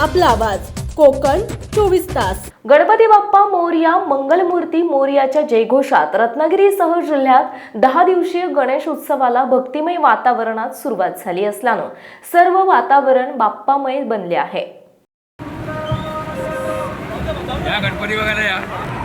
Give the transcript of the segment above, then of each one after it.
आपला आवाज. कोकण चोवीस तास. गणपती बाप्पा मोरया मंगलमूर्ती मोरयाच्या जयघोषात रत्नागिरीसह जिल्ह्यात दहा दिवसीय गणेश उत्सवाला भक्तिमय वातावरणात सुरुवात झाली असल्यानं सर्व वातावरण बाप्पामय बनले आहे. या गणपती बघायला या.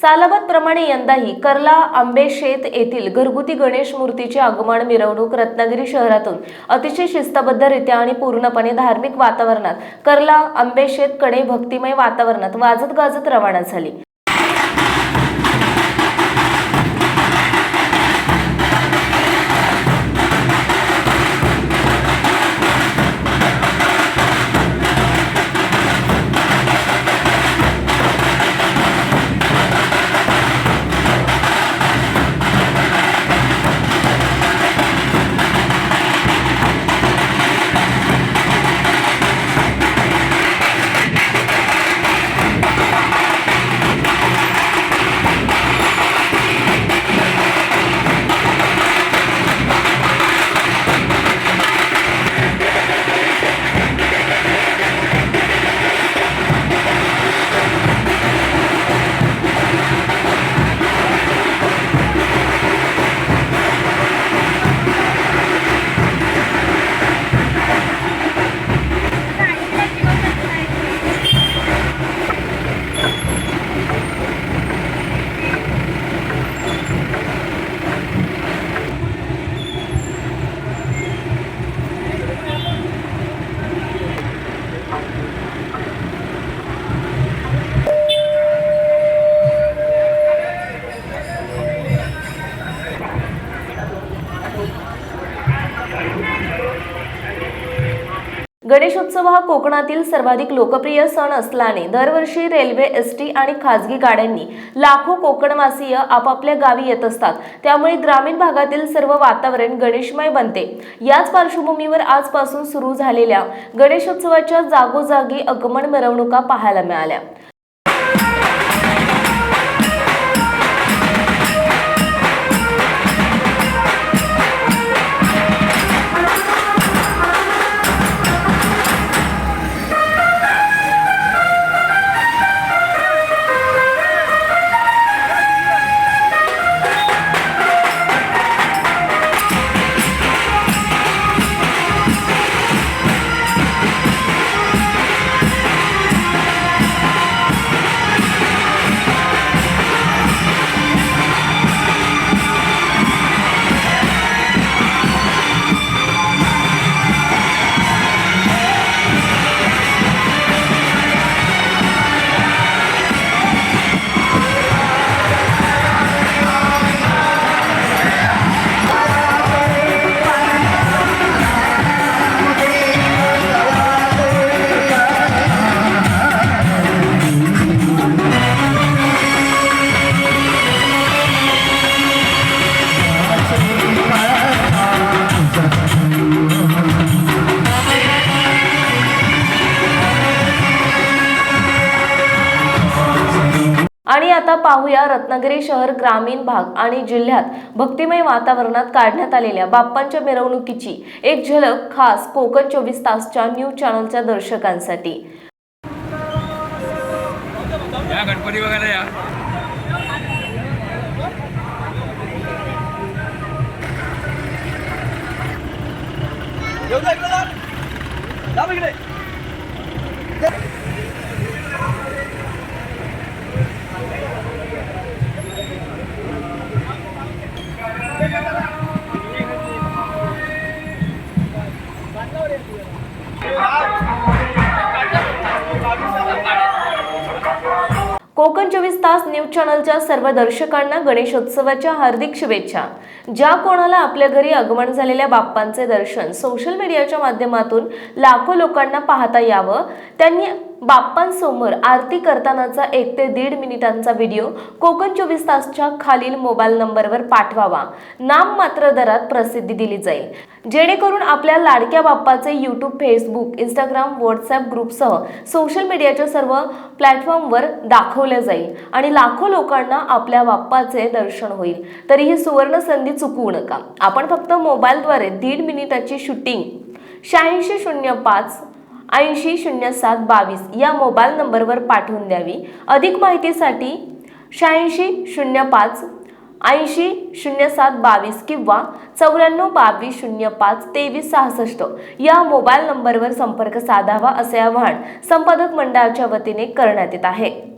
सालाबाद प्रमाणे यंदाही कर्ला आंबेशेत येथील घरगुती गणेश मूर्तीचे आगमन मिरवणूक रत्नागिरी शहरातून अतिशय शिस्तबद्धरित्या आणि पूर्णपणे धार्मिक वातावरणात कर्ला आंबेशेत कडे भक्तिमय वातावरणात वाजत गाजत रवाना झाली. गणेशोत्सव हा कोकणातील सर्वाधिक लोकप्रिय सण असल्याने दरवर्षी रेल्वे एस टी आणि खासगी गाड्यांनी लाखो कोकणवासीय आपापल्या गावी येत असतात. त्यामुळे ग्रामीण भागातील सर्व वातावरण गणेशमय बनते. याच पार्श्वभूमीवर आजपासून सुरू झालेल्या गणेशोत्सवाच्या जागोजागी आगमन मिरवणुका पाहायला मिळाल्या. आणि आता पाहूया रत्नागिरी शहर ग्रामीण भाग आणि जिल्ह्यात भक्तिमय वातावरणात काढण्यात आलेल्या बाप्पांच्या मिरवणुकीची एक झलक खास कोकण चोवीस तासच्या न्यूज चॅनलच्या दर्शकांसाठी. या गणपती बघायला या. इकडे. तास न्यूज चॅनलच्या सर्व दर्शकांना गणेशोत्सवाच्या हार्दिक शुभेच्छा. ज्या कोणाला आपल्या घरी आगमन झालेल्या बाप्पांचे दर्शन सोशल मीडियाच्या माध्यमातून लाखो लोकांना पाहता यावं त्यांनी बाप्पांसमोर आरती करतानाचा एक ते दीड मिनिटांचा व्हिडिओ कोकण चोवीस तासच्या खालील मोबाईल नंबरवर पाठवावा. नाम मात्र दरात प्रसिद्धी दिली जाईल. जेणेकरून आपल्या लाडक्या बाप्पाचे यूट्यूब फेसबुक इंस्टाग्राम व्हॉट्सअप ग्रुपसह सोशल मीडियाच्या सर्व प्लॅटफॉर्मवर दाखवले जाईल आणि लाखो लोकांना आपल्या बाप्पाचे दर्शन होईल. तरी ही सुवर्ण संधी चुकवू नका. आपण फक्त मोबाईलद्वारे दीड मिनिटाची शूटिंग शहाऐंशी शून्य पाच ऐंशी शून्य सात बावीस या मोबाईल नंबरवर पाठवून द्यावी. अधिक माहितीसाठी शहाऐंशी शून्य पाच ऐंशी शून्य सात बावीस किंवा चौऱ्याण्णव बावीस शून्य पाच तेवीस सहासष्ट या मोबाईल नंबरवर संपर्क साधावा असे आवाहन संपादक मंडळाच्या वतीने करण्यात येत आहे.